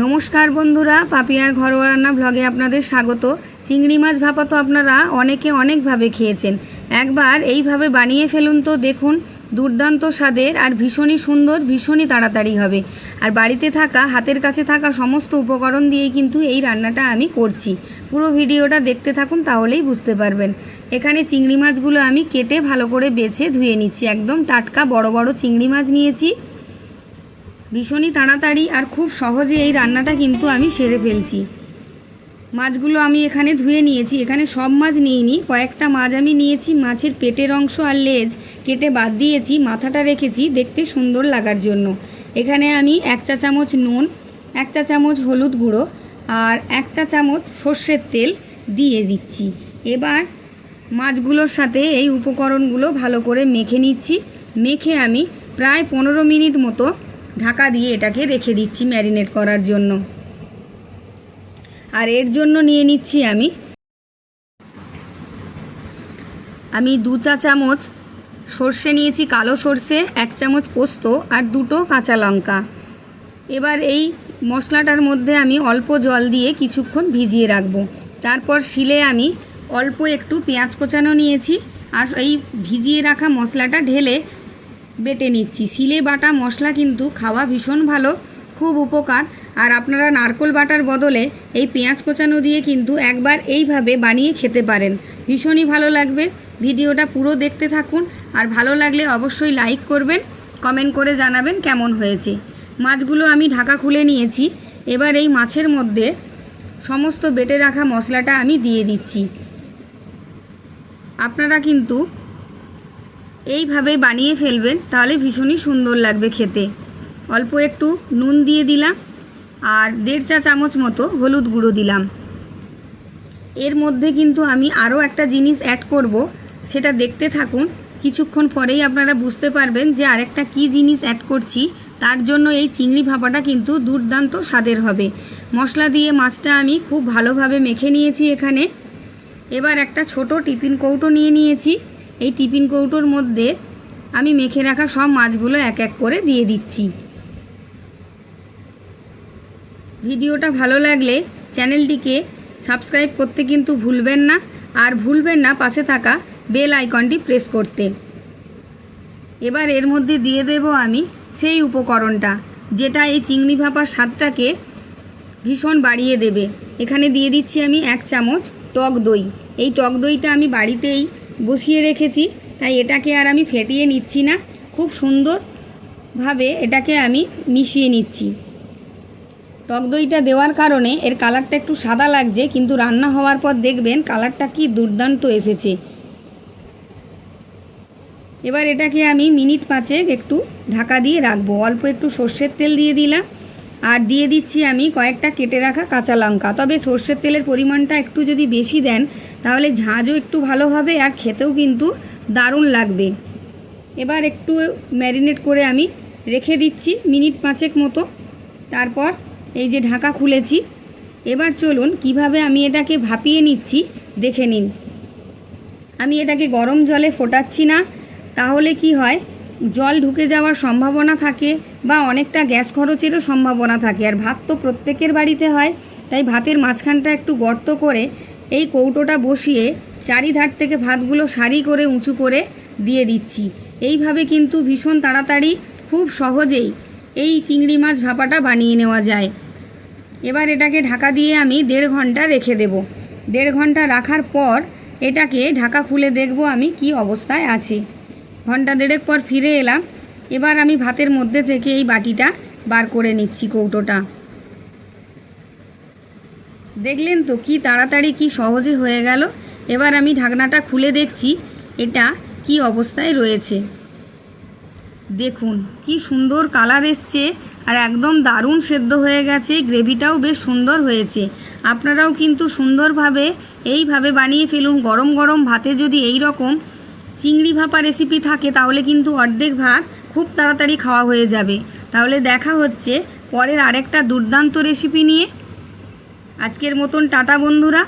নমস্কার বন্ধুরা, পাপিয়ার ঘরোয়া রান্না ভ্লগে আপনাদের স্বাগত। চিংড়ি মাছ ভাপা তো আপনারা অনেকে অনেকভাবে খেয়েছেন। একবার এইভাবে বানিয়ে ফেলুন তো দেখুন, দুর্দান্ত স্বাদের আর ভীষণই সুন্দর, ভীষণই তাড়াতাড়ি হবে। আর বাড়িতে থাকা, হাতের কাছে থাকা সমস্ত উপকরণ দিয়েই কিন্তু এই রান্নাটা আমি করছি। পুরো ভিডিওটা দেখতে থাকুন, তাহলেই বুঝতে পারবেন। এখানে চিংড়ি মাছগুলো আমি কেটে ভালো করে বেছে ধুয়ে নিচ্ছি। একদম টাটকা বড় বড় চিংড়ি মাছ নিয়েছি। ভীষণই তাড়াতাড়ি আর খুব সহজে এই রান্নাটা কিন্তু আমি সেরে ফেলছি। মাছগুলো আমি এখানে ধুয়ে নিয়েছি। এখানে সব মাছ নিইনি। কয়েকটা মাছ আমি নিয়েছি। মাছের পেটের অংশ আর লেজ কেটে বাদ দিয়েছি। মাথাটা রেখেছি দেখতে সুন্দর লাগার জন্য। এখানে আমি এক চা চামচ নুন, এক চা চামচ হলুদ গুঁড়ো আর এক চা চামচ সর্ষের তেল দিয়ে দিচ্ছি। এবার মাছগুলোর সাথে এই উপকরণগুলো ভালো করে মেখে নিচ্ছি। মেখে আমি প্রায় পনেরো মিনিট মতো ঢাকা দিয়ে এটাকে রেখে দিচ্ছি ম্যারিনেট করার জন্য। আর এর জন্য নিয়ে নিচ্ছি আমি আমি দু চা চামচ সর্ষে নিয়েছি, কালো সর্ষে, এক চামচ পোস্ত আর দুটো কাঁচা লঙ্কা। এবার এই মশলাটার মধ্যে আমি অল্প জল দিয়ে কিছুক্ষণ ভিজিয়ে রাখব। তারপর শিলে আমি অল্প একটু পেঁয়াজ কোচানো নিয়েছি। আর এই ভিজিয়ে রাখা মশলাটা ঢেলে বেটে নিচ্ছি। শিলে বাটা মশলা কিন্তু খাওয়া ভীষণ ভালো, খুব উপকার। আর আপনারা নারকোল বাটার বদলে এই পেঁয়াজ কোচানো দিয়ে কিন্তু একবার এইভাবে বানিয়ে খেতে পারেন। ভীষণই ভালো লাগবে। ভিডিওটা পুরো দেখতে থাকুন। আর ভালো লাগলে অবশ্যই লাইক করবেন, কমেন্ট করে জানাবেন কেমন হয়েছে। মাছগুলো আমি ঢাকা খুলে নিয়েছি। এবার এই মাছের মধ্যে সমস্ত বেটে রাখা মশলাটা আমি দিয়ে দিচ্ছি। আপনারা কিন্তু এইভাবে বানিয়ে ফেলবেন, তাহলে ভীষণই সুন্দর লাগবে খেতে। অল্প একটু নুন দিয়ে দিলাম, আর দেড় চা চামচ মতো হলুদ গুঁড়ো দিলাম। এর মধ্যে কিন্তু আমি আরও একটা জিনিস অ্যাড করব, সেটা দেখতে থাকুন। কিছুক্ষণ পরেই আপনারা বুঝতে পারবেন যে আরেকটা কি জিনিস অ্যাড করছি, তার জন্য এই চিংড়ি ভাপাটা কিন্তু দুর্দান্ত স্বাদের হবে। মশলা দিয়ে মাছটা আমি খুব ভালোভাবে মেখে নিয়েছি এখানে। এবার একটা ছোট টিফিন কৌটো নিয়ে নিয়েছি। এই টিফিন কৌটোর মধ্যে আমি মেখে রাখা সব মাছগুলো এক এক করে দিয়ে দিচ্ছি। ভিডিওটা ভালো লাগলে চ্যানেলটিকে সাবস্ক্রাইব করতে কিন্তু ভুলবেন না, আর ভুলবেন না পাশে থাকা বেল আইকনটি প্রেস করতে। এবার এর মধ্যে দিয়ে দেব আমি সেই উপকরণটা, যেটা এই চিংড়ি ভাপার স্বাদটাকে ভীষণ বাড়িয়ে দেবে। এখানে দিয়ে দিচ্ছি আমি এক চামচ টক দই। এই টক দইটা আমি বাড়িতেই বসিয়ে রেখেছি, তাই এটাকে আর আমি ফেটিয়ে নিচ্ছি না। খুব সুন্দরভাবে এটাকে আমি মিশিয়ে নিচ্ছি। টক দইটা দেওয়ার কারণে এর কালারটা একটু সাদা লাগছে, কিন্তু রান্না হওয়ার পর দেখবেন কালারটা কি দুর্দান্ত এসেছে। এবার এটাকে আমি মিনিট পাঁচেক একটু ঢাকা দিয়ে রাখব। অল্প একটু সর্ষের তেল দিয়ে দিলাম। আর দিয়ে দিচ্ছি আমি কয়েকটা কেটে রাখা কাঁচা লঙ্কা। তবে সর্ষের তেলের পরিমাণটা একটু যদি বেশি দেন, তাহলে ঝাঁঝও একটু ভালো হবে আর খেতেও কিন্তু দারুণ লাগবে। এবার একটু ম্যারিনেট করে আমি রেখে দিচ্ছি মিনিট পাঁচেক মতো। তারপর এই যে ঢাকা খুলেছি, এবার চলুন কীভাবে আমি এটাকে ভাপিয়ে নিচ্ছি দেখে নিন। আমি এটাকে গরম জলে ফোটাচ্ছি না, তাহলে কি হয়, জল ঢুকে যাওয়ার সম্ভাবনা থাকে বা অনেকটা গ্যাস খরচেরও সম্ভাবনা থাকে। আর ভাত তো প্রত্যেকের বাড়িতে হয়, তাই ভাতের মাঝখানটা একটু গর্ত করে এই কৌটোটা বসিয়ে চারিধার থেকে ভাতগুলো সারি করে উঁচু করে দিয়ে দিচ্ছি। এইভাবে কিন্তু ভীষণ তাড়াতাড়ি, খুব সহজেই এই চিংড়ি মাছ ভাপাটা বানিয়ে নেওয়া যায়। এবার এটাকে ঢাকা দিয়ে আমি দেড় ঘণ্টা রেখে দেব। দেড় ঘণ্টা রাখার পর এটাকে ঢাকা খুলে দেখব আমি কি অবস্থায় আছে। ঘণ্টা দেড়েক পর ফিরে এলাম। এবার আমি ভাতের মধ্যে থেকে এই বাটিটা বার করে নিচ্ছি কৌটোটা। দেখলেন তো কি তাড়াতাড়ি, কি সহজে হয়ে গেল। এবার আমি ঢাকনাটা খুলে দেখছি এটা কি অবস্থায় রয়েছে। দেখুন, কি সুন্দর কালার এসছে আর একদম দারুণ সেদ্ধ হয়ে গেছে, গ্রেভিটাও বেশ সুন্দর হয়েছে। আপনারাও কিন্তু সুন্দরভাবে এইভাবে বানিয়ে ফেলুন। গরম গরম ভাতে যদি এই রকম চিংড়ি ভাপা রেসিপি থাকে, তাহলে কিন্তু অর্ধেক ভাত খুব তাড়াতাড়ি খাওয়া হয়ে যাবে। তাহলে দেখা হচ্ছে পরের আরেকটা দুর্দান্ত রেসিপি নিয়ে। আজকের মতন টাটা বন্ধুরা।